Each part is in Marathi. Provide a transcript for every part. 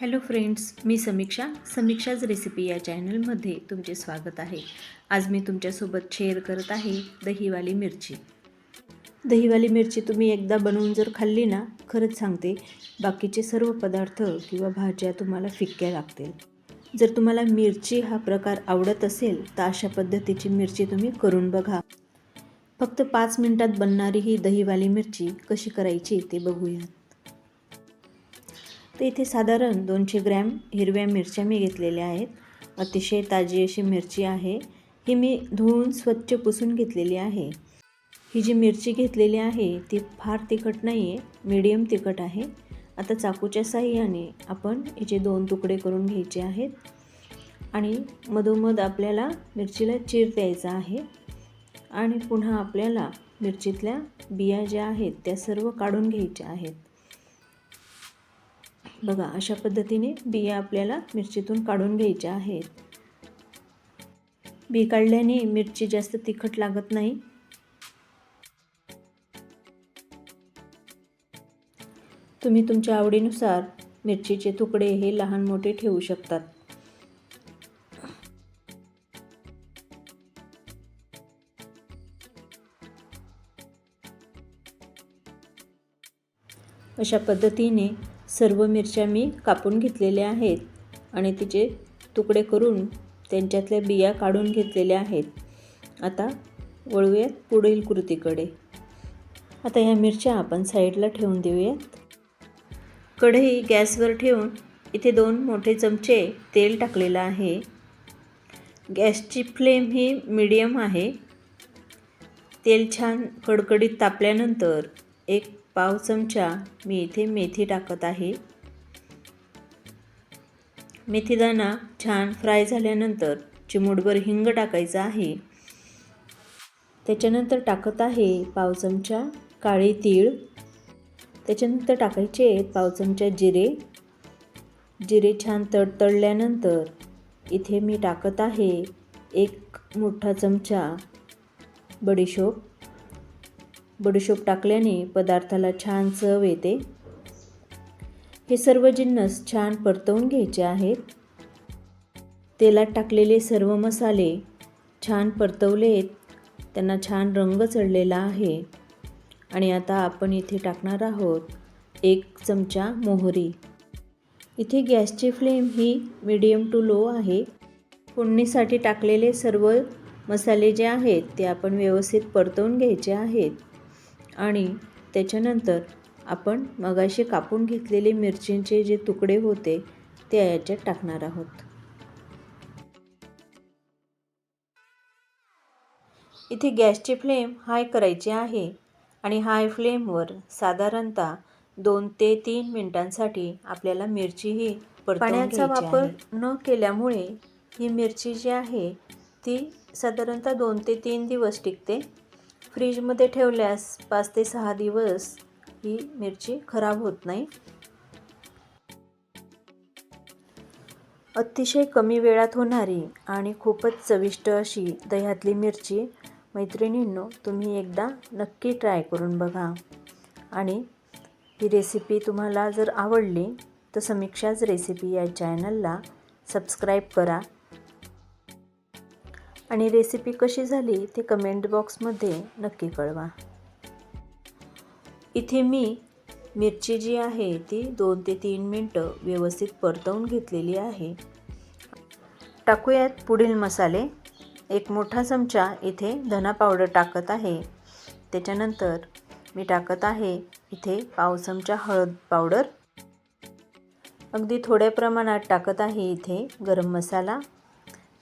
हॅलो फ्रेंड्स मी समीक्षा. समीक्षाज रेसिपी या चॅनलमध्ये तुमचे स्वागत आहे. आज मी तुमच्यासोबत शेअर करत आहे दहीवाली मिरची. दहीवाली मिरची तुम्ही एकदा बनवून जर खाल्ली ना खरंच सांगते बाकीचे सर्व पदार्थ किंवा भाज्या तुम्हाला फिक्क्या लागतील. जर तुम्हाला मिरची हा प्रकार आवडत असेल तर अशा पद्धतीची मिरची तुम्ही करून बघा. फक्त पाच मिनटात बनणारी ही दहीवाली मिरची कशी करायची ते बघूयात. तर इथे साधारण दोनशे ग्रॅम हिरव्या मिरच्या मी घेतलेल्या आहेत. अतिशय ताजी अशी मिरची आहे. ही मी धुवून स्वच्छ पुसून घेतलेली आहे. ही जी मिरची घेतलेली आहे ती फार तिखट नाही आहे मीडियम तिखट आहे. आता चाकूच्या साह्याने आपण हिचे दोन तुकडे करून घ्यायचे आहेत. आणि मधोमध आपल्याला मिरचीला चीर द्यायचा आहे. आणि पुन्हा आपल्याला मिरचीतल्या बिया ज्या आहेत त्या सर्व काढून घ्यायच्या आहेत. बघा अशा पद्धतीने बिया आपल्याला मिरचीतून काढून घ्यायच्या आहेत. बी काढल्याने मिरची जास्त तिखट लागत नाही. तुम्ही तुमच्या आवडीनुसार मिरचीचे तुकडे हे लहान मोठे ठेवू शकतात. अशा पद्धतीने सर्व मिरच्या मी कापून घेतलेल्या आहेत आणि तिचे तुकडे करून त्यांच्यातल्या बिया काढून घेतलेल्या आहेत. आता वळूयात पुढील कृतीकडे. आता ह्या मिरच्या आपण साईडला ठेवून देऊयात. कढई गॅसवर ठेवून इथे दोन मोठे चमचे तेल टाकलेलं आहे. गॅसची फ्लेम ही मीडियम आहे. तेल छान कडकडीत तापल्यानंतर एक पाव चमचा मी इथे मेथी टाकत आहे. मेथीदाणा छान फ्राय झाल्यानंतर चिमूटभर हिंग टाकायचा आहे. त्याच्यानंतर टाकत आहे पाव चमचा काळे तीळ. त्याच्यानंतर टाकायचे पाव चमचा जिरे. जिरे छान तडतडल्यानंतर इथे मी टाकत आहे एक मोठा चमचा बडीशोप. बडीशोप टाकल्याने पदार्थाला छान चव येते. हे सर्व जिन्नस छान परतवून घ्यायचे आहेत. तेलात टाकलेले सर्व मसाले छान परतवलेत. त्यांना छान रंग चढलेला आहे. आणि आता आपण इथे टाकणार आहोत एक चमचा मोहरी. इथे गॅसची फ्लेम ही मीडियम टू लो आहे. फोडणीसाठी टाकलेले सर्व मसाले जे आहेत ते आपण व्यवस्थित परतवून घ्यायचे आहेत. आणि त्याच्यानंतर आपण मगाशी कापून घेतलेले मिरचींचे जे तुकडे होते ते याच्यात टाकणार आहोत. इथे गॅसची फ्लेम हाय करायची आहे आणि हाय फ्लेमवर साधारणतः दोन ते तीन मिनिटांसाठी आपल्याला मिरची ही पाण्याचा वापर न केल्यामुळे ही मिरची जी आहे ती साधारणतः दोन ते तीन दिवस टिकते. फ्रीजमध्ये ठेवल्यास पाच ते सहा दिवस ही मिरची खराब होत नाही. अतिशय कमी वेळात होणारी आणि खूपच चविष्ट अशी दह्यातली मिरची मैत्रिणींनो तुम्ही एकदा नक्की ट्राय करून बघा. आणि ही रेसिपी तुम्हाला जर आवडली तर समीक्षाच रेसिपी या चॅनलला सबस्क्राईब करा. आणि रेसिपी कशी झाली ते कमेंट बॉक्समध्ये नक्की कळवा. इथे मी मिरची जी आहे ती दोन ते तीन मिनटं व्यवस्थित परतवून घेतलेली आहे. टाकूयात पुढील मसाले. एक मोठा चमचा इथे धना पावडर टाकत आहे. त्याच्यानंतर मी टाकत आहे इथे पाव चमचा हळद पावडर अगदी थोड्या प्रमाणात टाकत आहे इथे गरम मसाला.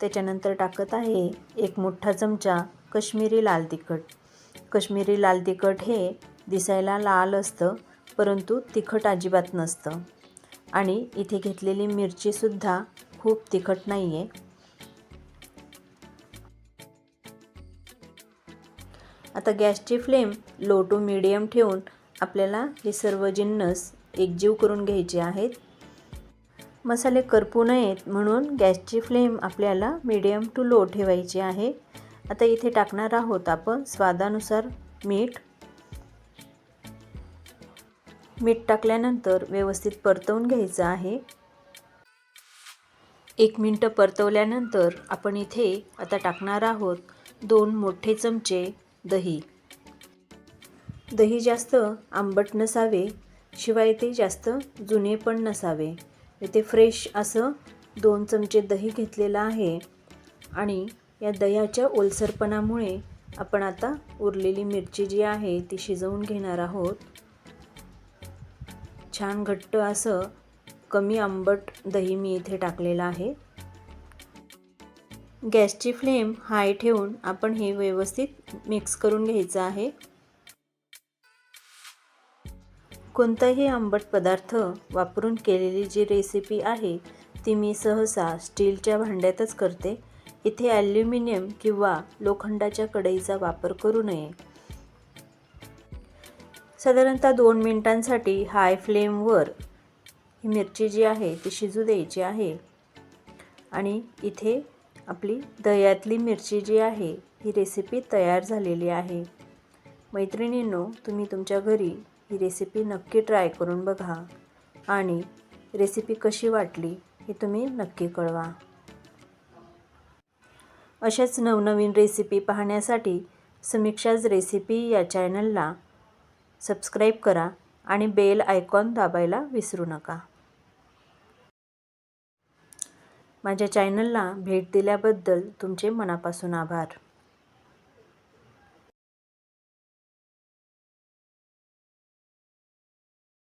त्याच्यानंतर टाकत आहे एक मोठा चमचा कश्मीरी लाल तिखट. कश्मीरी लाल तिखट हे दिसायला लाल असतं परंतु तिखट अजिबात नसतं. आणि इथे घेतलेली मिरचीसुद्धा खूप तिखट नाही आहे आता गॅसची फ्लेम लो टू मिडियम ठेवून आपल्याला हे सर्व जिन्नस एकजीव करून घ्यायचे आहेत. मसाले करपू नयेत म्हणून गॅसची फ्लेम आपल्याला मीडियम टू लो ठेवायची आहे. आता इथे टाकणार आहोत आपण स्वादानुसार मीठ. मीठ टाकल्यानंतर व्यवस्थित परतवून घ्यायचं आहे. एक मिनटं परतवल्यानंतर आपण इथे आता टाकणार आहोत दोन मोठे चमचे दही. दही जास्त आंबट नसावे शिवाय ते जास्त जुने पण नसावे. इथे फ्रेश असं दोन चमचे दही घेतलेलं आहे. आणि या दह्याच्या ओलसरपणामुळे आपण आता उरलेली मिरची जी आहे ती शिजवून घेणार आहोत. छान घट्ट असं कमी आंबट दही मी इथे टाकलेलं आहे. गॅसची फ्लेम हाय ठेवून आपण हे व्यवस्थित मिक्स करून घ्यायचं आहे. कोणताही आंबट पदार्थ वापरून केलेली जी रेसिपी आहे ती मी सहसा स्टीलच्या भांड्यातच करते. इथे ॲल्युमिनियम किंवा लोखंडाच्या कढईचा वापर करू नये. साधारणतः दोन मिनटांसाठी हाय फ्लेमवर ही मिरची जी आहे ती शिजू द्यायची आहे. आणि इथे आपली दह्यातली मिरची जी आहे ही रेसिपी तयार झालेली आहे. मैत्रिणींनो तुम्ही तुमच्या घरी ही रेसिपी नक्की ट्राय करून बघा. आणि रेसिपी कशी वाटली हे तुम्ही नक्की कळवा. अशाच नवनवीन रेसिपी पाहण्यासाठी समीक्षाज रेसिपी या चॅनलला सबस्क्राईब करा आणि बेल आयकॉन दाबायला विसरू नका. माझ्या चॅनलला भेट दिल्याबद्दल तुमचे मनापासून आभार.